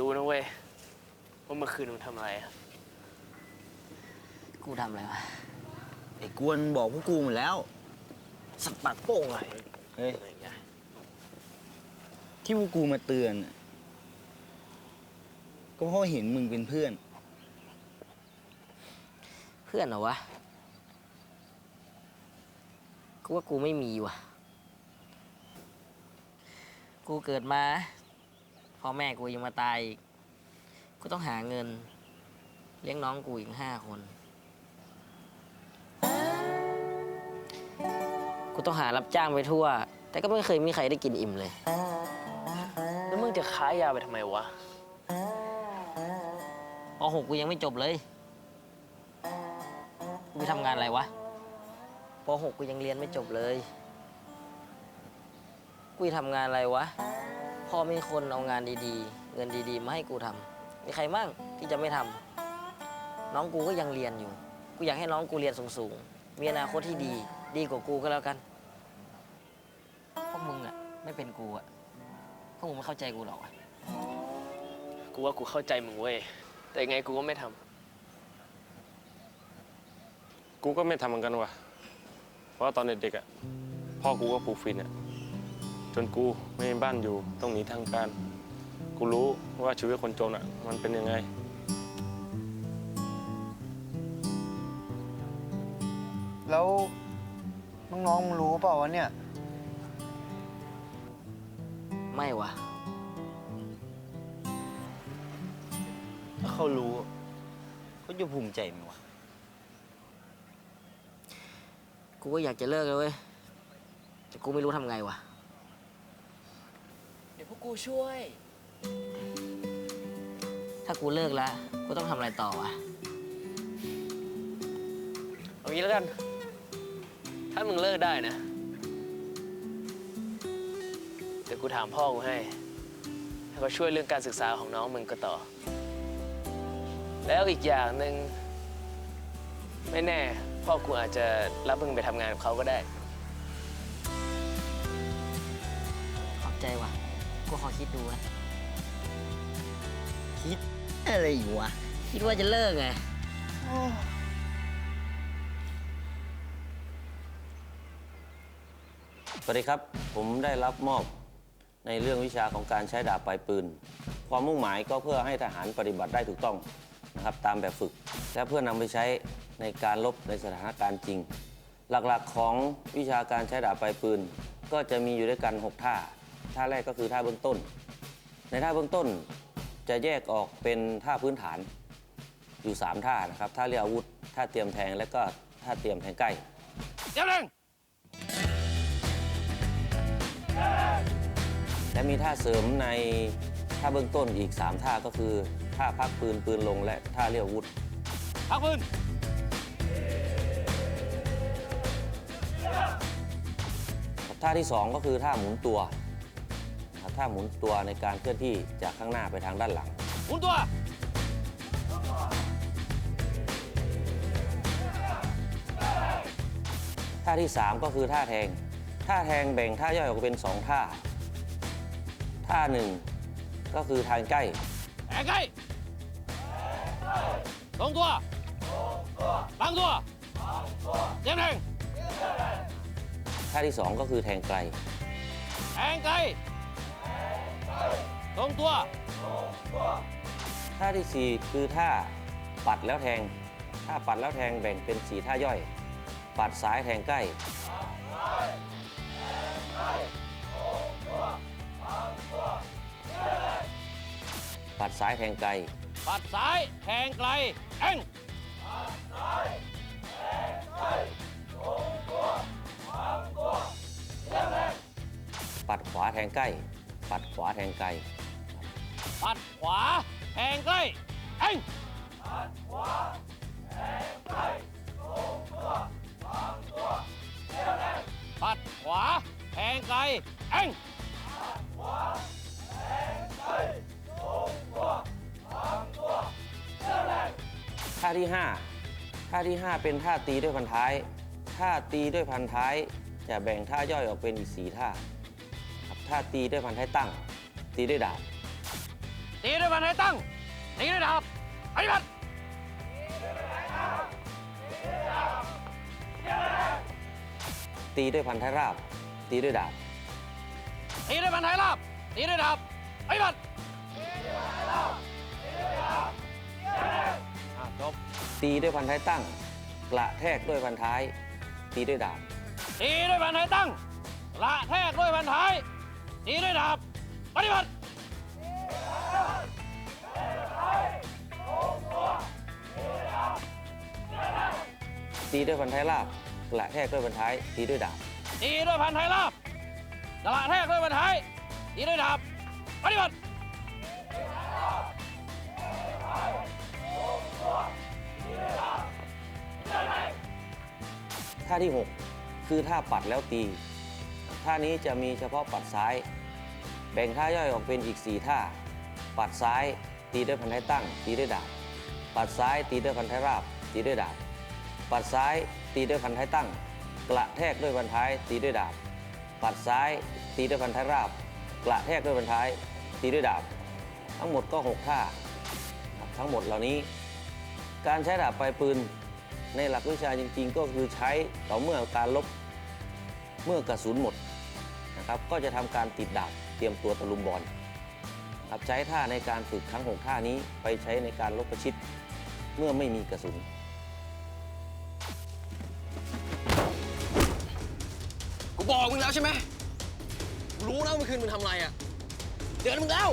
รู้นะเว้ยว่าเมื่อคืนมึงทำอะไรอะกูทำอะไรวะ ไอ้กวนบอกพวกกูหมดแล้ว สักปัดโป้งไงเฮ้ย อะไรอย่างเงี้ยที่พวกกูมาเตือนน่ะก็เพราะเห็นมึงเป็นเพื่อน เพื่อนเหรอวะ กูว่ากูไม่มีว่ะ กูเกิดมา พ่อแม่กูยังมาตายอีกกูต้องหาเงิน เลี้ยงน้องกูอีกห้าคน กูต้องหารับจ้างไปทั่ว แต่ก็ไม่เคยมีใครได้กินอิ่มเลย แล้วมึงจะค้ายาไปทำไมวะปหกกูยังไม่จบเลย กูไปทำงานอะไรวะปหกกูยังเรียนไม่จบเลย กูจะทำงานอะไรวะ พอมีคนเอางานดีๆ เงินดีๆมาให้กูทำมีใครมั่งที่จะไม่ทำน้องกูก็ยังเรียนอยู่ กูอยากให้น้องกูเรียนสูงๆ มีอนาคตที่ดี ดีกว่ากูก็แล้วกัน พวกมึงอะไม่เป็นกูอะพวกมึงไม่เข้าใจกูหรอกอะกูว่ากูเข้าใจมึงเว้ย แต่ยังไงกูก็ไม่ทำกูก็ไม่ทำเหมือนกันว่ะ เพราะว่าตอนเด็กๆอะพ่อกูก็ปลูกฝิ่นอะ จนกูไม่มีบ้านอยู่ต้องหนีทางการ กูรู้ว่าชีวิตคนจนอะ มันเป็นยังไง แล้วน้องๆมึงรู้เปล่าวะเนี่ย ไม่วะถ้าเขารู้เขาจะภูมิใจไหมวะ กูก็อยากจะเลิกเลยเว้ย แต่กูไม่รู้ทำไงวะเดี๋ยว พวกกูช่วย ถ้ากูเลิกแล้ว กูต้องทำอะไรต่อวะ เอางี้แล้วกัน ถ้ามึงเลิกได้นะ เดี๋ยวกูถามพ่อกูให้ให้เขาช่วยเรื่องการศึกษาของน้องมึงก็ต่อ แล้วอีกอย่างหนึ่งไม่แน่ พ่อกูอาจจะรับมึงไปทำงานกับเขาก็ได้ ขอบใจว่ะ กูขอคิดดูนะคิดอะไรอยู่วะคิดว่าจะเลิกไงสวัสดีครับ ผมได้รับมอบในเรื่องวิชาของการใช้ดาบปลายปืน ความมุ่งหมายก็เพื่อให้ทหารปฏิบัติได้ถูกต้องนะครับตามแบบฝึก และเพื่อนำไปใช้ในการรบในสถานการณ์จริง หลักๆของวิชาการใช้ดาบปลายปืน ก็จะมีอยู่ด้วยกัน 6 ท่า ท่าแรกก็คือท่าเบื้องต้น ในท่าเบื้องต้นจะแยกออกเป็นท่าพื้นฐานอยู่ 3 ท่านะครับท่าเรียกอาวุธท่าเตรียมแทงและก็ท่าเตรียมแทงใกล้และมีท่าเสริมในท่าเบื้องต้นอีก 3 ท่าก็คือท่าพักปืนปืนลงและท่าเรียวอาวุธพักปืนท่าที่ 2 ก็คือท่าหมุนตัว นะครับท่าหมุนตัวในการเคลื่อนที่จากข้างหน้าไปทางด้านหลัง หมุนตัว ท่าที่ 3 ก็คือท่าแทง ท่าแทงแบ่งท่าย่อยออกเป็น 2 ท่า ท่าหนึ่งก็คือทางใกล้แทงใกล้ตรงตัวบังตัวเตรียมแทงท่าที่ 2 ก็คือแทงไกล แทงไกล ตรงตัว ท่าทีสี่4 คือท่าปัดแล้วแทง ท่าปัดแล้วแทงแบ่งเป็น 4 ท่าย่อย ปัดซ้ายแทงใกล้ ปัดซ้ายแทงไกล ปัดซ้ายแทงไกลแทงปัดขวาแทงใกล้ ปัดขวาแทงไกล ปัดขวาแทงใกล้แทงปัดขวาแทงไกลแทงท่าที่ 5 ท่าที่ 5 เป็นท่าตีด้วยพันท้าย ท่าตีด้วยพันท้าย จะแบ่งท่าย่อยออกเป็นอีก 4 ท่า ครับท่าตีด้วยพันท้ายตั้ง ตีด้วยดาบเตตีด้วยพันท้ายตั้ง ตีด้วยดาบปฏิบัติตีด้วยพันท้ายราบ ตีด้วยดาบ ตีด้วยพันท้ายราบ ตีด้วยดาบปฏิบัติอะจบตีด้วยพันท้ายตั้ง กระแทกด้วยพันท้าย ตีด้วยดาบ ตีด้วยพันท้ายตั้งละแทกด้วยพันท้าย ตีด้วยดาบปฏิบัติตีด้วยพันท้ายราบกระแทกด้วยพันท้ายตีด้วยดาบตีด้วยพันท้ายราบละแทกด้วยพันท้ายตีด้วยดาบปฏิบัติท่าที่ 6 คือท่าปัดแล้วตี ท่านี้จะมีเฉพาะปัดซ้าย แบ่งท่าย่อยออกเป็นอีก 4 ท่า ปัดซ้าย ตีด้วยพันท้ายตั้ง ตีด้วยดาบ ปัดซ้าย ตีด้วยพันท้ายราบ ตีด้วยดาบ ปัดซ้าย ตีด้วยพันท้ายตั้ง กระแทกด้วยพันท้าย ตีด้วยดาบ ปัดซ้าย ตีด้วยพันท้ายราบ กระแทกด้วยพันท้าย ตีด้วยดาบ ทั้งหมดก็ 6 ท่า ทั้งหมดเหล่านี้ การใช้ดาบปลายปืนในหลักวิชาจริง ๆ ก็คือใช้ต่อเมื่อการลบเมื่อกระสุนหมด นะครับก็จะทำการติดดาบเตรียมตัวตะลุมบอลครับใช้ท่าในการฝึกทั้งหกท่านี้ไปใช้ในการลบประชิดเมื่อไม่มีกระสุนกูบอกมึงแล้วใช่ไหมกูรู้แล้วเมื่อคืนมึงทำอะไรอะเดือนมึงแล้ว